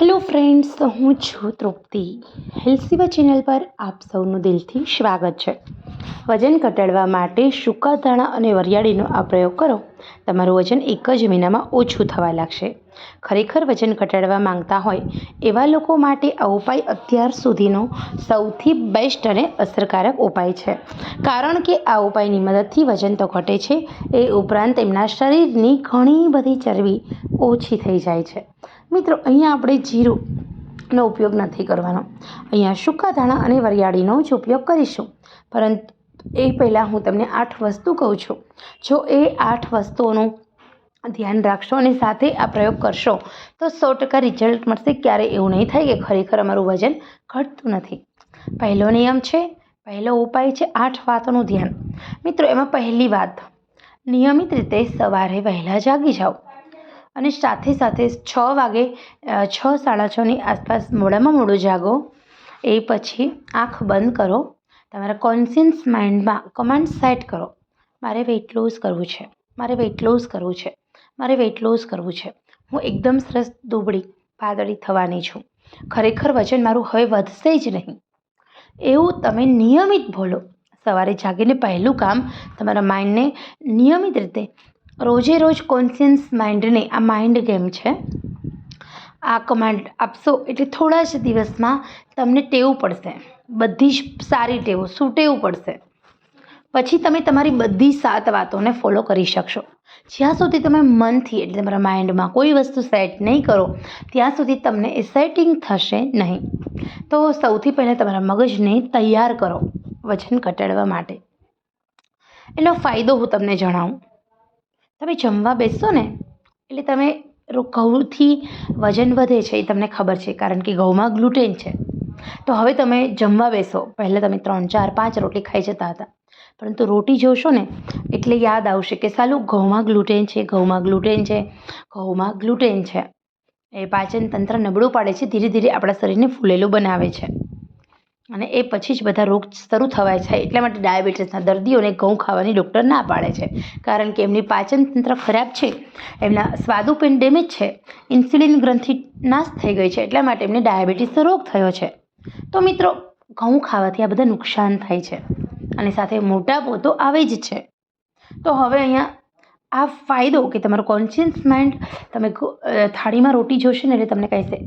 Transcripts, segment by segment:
Hello friends હું છું તૃપ્તિ. હેલ્સીવા channel પર આપ સૌનું દિલથી સ્વાગત છે. વજન ઘટાડવા માટે સૂકા ધાણા અને વરિયાળીનો આ પ્રયોગ કરો. તમારું વજન એક જ મહિનામાં ઓછું થવા લાગશે. ખરેખર વજન ઘટાડવા માંગતા હોય એવા લોકો માટે આ ઉપાય અત્યાર સુધીનો સૌથી બેસ્ટ અને અસરકારક ઉપાય છે. કારણ કે આ ઉપાયની મદદથી વજન તો ઘટે છે, એ ઉપરાંત તેમના શરીરની ઘણી બધી ચરબી ઓછી થઈ જાય છે. મિત્રો, અહીંયા આપણે જીરુંનો ઉપયોગ નથી કરવાનો. અહીંયા સૂકા ધાણા અને વરિયાળીનો જ ઉપયોગ કરીશું. પરંતુ એ પહેલાં હું તમને આઠ વસ્તુ કહું છું. જો એ આઠ વસ્તુઓનું ધ્યાન રાખશો અને સાથે આ પ્રયોગ કરશો, તો સો ટકા રિઝલ્ટ મળશે. ક્યારે એવું નહીં થાય કે ખરેખર અમારું વજન ઘટતું નથી. પહેલો નિયમ છે, પહેલો ઉપાય છે આઠ વાતોનું ધ્યાન. મિત્રો, એમાં પહેલી વાત, નિયમિત રીતે સવારે વહેલા જાગી જાઓ. અને સાથે સાથે છ વાગે છ સાડા છની આસપાસ મોડામાં મોડું જાગો. એ પછી આંખ બંધ કરો. તમારા કોન્સિયન્સ માઇન્ડમાં કમાન્ડ સેટ કરો. મારે વેઇટ લોસ કરવું છે. મારે વેઇટ લોસ કરવું છે. મારે વેઇટ લોસ કરવું છે. હું એકદમ સરસ દુબળી, પાતળી થવાની છું. ખરેખર વજન મારું હવે વધશે જ નહીં. એવું તમે નિયમિત બોલો. સવારે જાગીને પહેલું કામ તમારા માઇન્ડને નિયમિત રીતે રોજે રોજ કોન્સિયન્સ માઇન્ડને આ માઇન્ડ ગેમ છે. આ કમાન્ડ આપશો એટલે થોડા જ દિવસમાં તમને ટેવું પડશે. બધી જ સારી ટેવો, સૂટેવું પડશે. પછી તમે તમારી બધી સાત વાતોને ફોલો કરી શકશો. જ્યાં સુધી તમે મનથી એટલે તમારા માઇન્ડમાં કોઈ વસ્તુ સેટ નહીં કરો, ત્યાં સુધી તમને એ સેટિંગ થશે નહીં. તો સૌથી પહેલાં તમારા મગજને તૈયાર કરો વજન ઘટાડવા માટે. એનો ફાયદો હું તમને જણાવું. તમે જમવા બેસશો ને, એટલે તમે ઘઉંથી વજન વધે છે એ તમને ખબર છે, કારણ કે ઘઉંમાં ગ્લુટેન છે. તો હવે તમે જમવા બેસો. પહેલાં તમે ત્રણ, ચાર, પાંચ રોટલી ખાઈ જતા હતા. પરંતુ રોટી જોશો ને, એટલે યાદ આવશે કે સાલું ઘઉંમાં ગ્લુટેન છે, ઘઉંમાં ગ્લુટેન છે, ઘઉંમાં ગ્લુટેન છે. એ પાચન તંત્ર નબળું પાડે છે, ધીરે ધીરે આપણા શરીરને ફૂલેલું બનાવે છે. અને એ પછી જ બધા રોગ શરૂ થવાય છે. એટલા માટે ડાયાબિટીસના દર્દીઓને ઘઉં ખાવાની ડૉક્ટર ના પાડે છે. કારણ કે એમની પાચન તંત્ર ખરાબ છે. એમના સ્વાદુપિંડ ડેમેજ છે. ઇન્સ્યુલિન ગ્રંથિ નાશ થઈ ગઈ છે. એટલા માટે એમને ડાયાબિટીસનો રોગ થયો છે. તો મિત્રો, ઘઉં ખાવાથી આ બધા નુકસાન થાય છે. અને સાથે મોટાપો તો આવે જ છે. તો હવે અહીંયા આ ફાયદો કે તમારો કોન્શિયસ માઇન્ડ તમે થાળીમાં રોટી જોશે ને એટલે તમને કહેશે,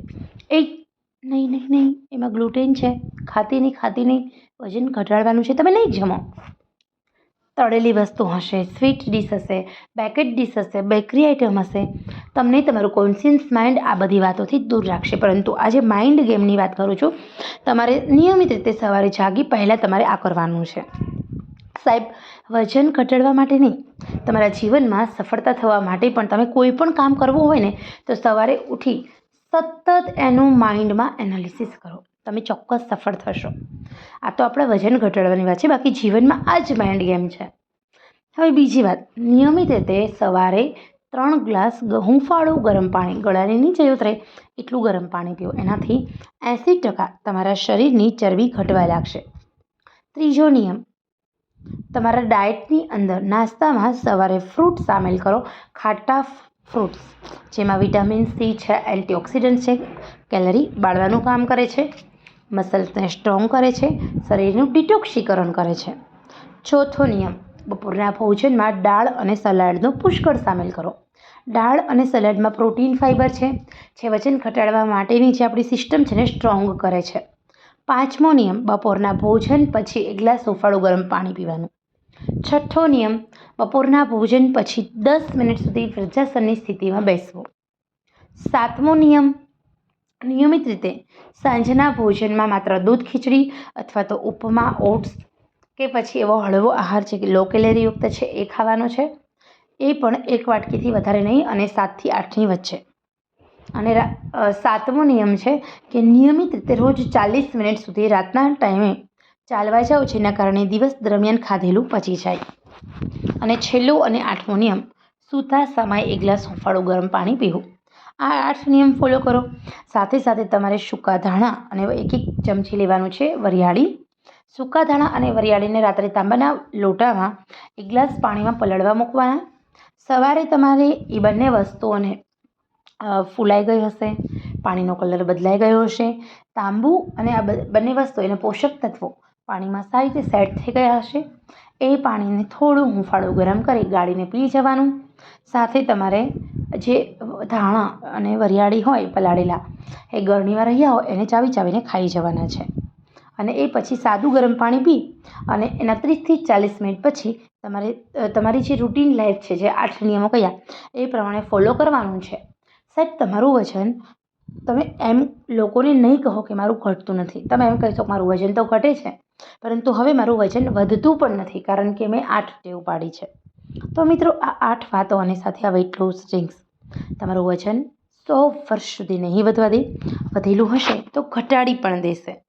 એ નહીં નહીં નહીં. એમાં ગ્લુટેન છે. ખાતી નહીં ખાતી નહીં. વજન ઘટાડવાનું છે. તમે નહીં જમો. તળેલી વસ્તુ હશે સ્વીટ ડીશ હશે બેકેટ ડીશ હશે બેકરી આઇટમ હશે. તમને તમારું કોન્શિયસ માઇન્ડ આ બધી વાતોથી દૂર રાખશે. પરંતુ આજે માઇન્ડ ગેમની વાત કરું છું. તમારે નિયમિત રીતે સવારે જાગી પહેલાં તમારે આ કરવાનું છે. સાહેબ, વજન ઘટાડવા માટે નહીં. તમારા જીવનમાં સફળતા થવા માટે પણ તમે કોઈ પણ કામ કરવું હોય ને, તો સવારે ઉઠી સતત એનું માઇન્ડમાં એનાલિસિસ કરો. તમે ચોક્કસ સફળ થશો. આ તો આપણે વજન ઘટાડવાની વાત છે, બાકી જીવનમાં આ જ માઇન્ડ ગેમ છે. હવે બીજી વાત, નિયમિત રીતે સવારે ત્રણ ગ્લાસ ગહું ફાળું ગરમ પાણી, ગળાની નીચે ઉતરે, એટલું ગરમ પાણી પીવો એનાથી એંસી ટકા તમારા શરીરની ચરબી ઘટવા લાગશે. ત્રીજો નિયમ, તમારા ડાયટની અંદર નાસ્તામાં સવારે ફ્રૂટ સામેલ કરો. ખાટા ફ્રૂટ્સ, જેમાં વિટામિન સી છે, એન્ટીઓક્સિડન્ટ છે, કેલરી બાળવાનું કામ કરે છે, મસલ્સને સ્ટ્રોંગ કરે છે, શરીરનું ડિટોક્સીકરણ કરે છે. ચોથો નિયમ, બપોરના ભોજનમાં દાળ અને સલાડનો પુષ્કળ સામેલ કરો. દાળ અને સલાડમાં પ્રોટીન, ફાઇબર છે, જે વજન ઘટાડવા માટેની જે આપણી સિસ્ટમ છે ને સ્ટ્રોંગ કરે છે. પાંચમો નિયમ, બપોરના ભોજન પછી એક ગ્લાસ હુંફાળું ગરમ પાણી પીવાનું. છઠ્ઠો નિયમ, બપોરના ભોજન પછી દસ મિનિટ સુધી વૃદ્ધાસનની સ્થિતિમાં બેસવું. સાતમો નિયમ, નિયમિત રીતે સાંજના ભોજનમાં માત્ર દૂધ ખીચડી અથવા તો ઉપમા, ઓટ્સ કે પછી એવો હળવો આહાર છે કે લો કેલેરીયુક્ત છે એ ખાવાનો છે. એ પણ એક વાટકીથી વધારે નહીં અને સાતથી આઠની વચ્ચે. અને સાતમો નિયમ છે કે નિયમિત રીતે રોજ ચાલીસ મિનિટ સુધી રાતના ટાઈમે ચાલવા જાઓ, જેના કારણે દિવસ દરમિયાન ખાધેલું પચી જાય. અને છેલ્લો અને આઠમો નિયમ, સૂતા સમયે એક ગ્લાસ હુંફાળું ગરમ પાણી પીવું. આ આઠ નિયમ ફોલો કરો. સાથે સાથે તમારે સૂકા ધાણા અને એક એક ચમચી લેવાનું છે વરિયાળી. સૂકા ધાણા અને વરિયાળીને રાત્રે તાંબાના લોટામાં એક ગ્લાસ પાણીમાં પલળવા મૂકવાના. સવારે તમારે એ બંને વસ્તુઓને ફૂલાઈ ગઈ હશે, પાણીનો કલર બદલાઈ ગયો હશે. તાંબુ અને આ બંને વસ્તુ એને પોષક તત્વો પાણીમાં સારી રીતે સેટ થઈ ગયા હશે. એ પાણીને થોડું હૂંફાળું ગરમ કરી ગાળીને પી જવાનું. સાથે તમારે જે ધાણા અને વરિયાળી હોય પલાળેલા, એ ગળણીમાં રહ્યા હોય એને ચાવી ચાવીને ખાઈ જવાના છે. અને એ પછી સાદું ગરમ પાણી પી અને એના ત્રીસથી ચાલીસ મિનિટ પછી તમારે તમારી જે રૂટીન લાઈફ છે, જે આઠ નિયમો કયા, એ પ્રમાણે ફોલો કરવાનું છે. સાહેબ, તમારું વજન, તમે એમ લોકોને નહીં કહો કે મારું ઘટતું નથી. તમે એમ કહી શકો મારું વજન તો ઘટે છે. પરંતુ હવે મારું વજન વધતું પણ નથી કારણ કે મેં આઠ ટેવ પાડી છે. તો મિત્રો, આ આઠ વાતો અને સાથે આ વેઇટ લોસ ડ્રિંક્સ તમારું વજન સો વર્ષ સુધી નહીં વધવા દે. વધેલું હશે તો ઘટાડી પણ દેશે.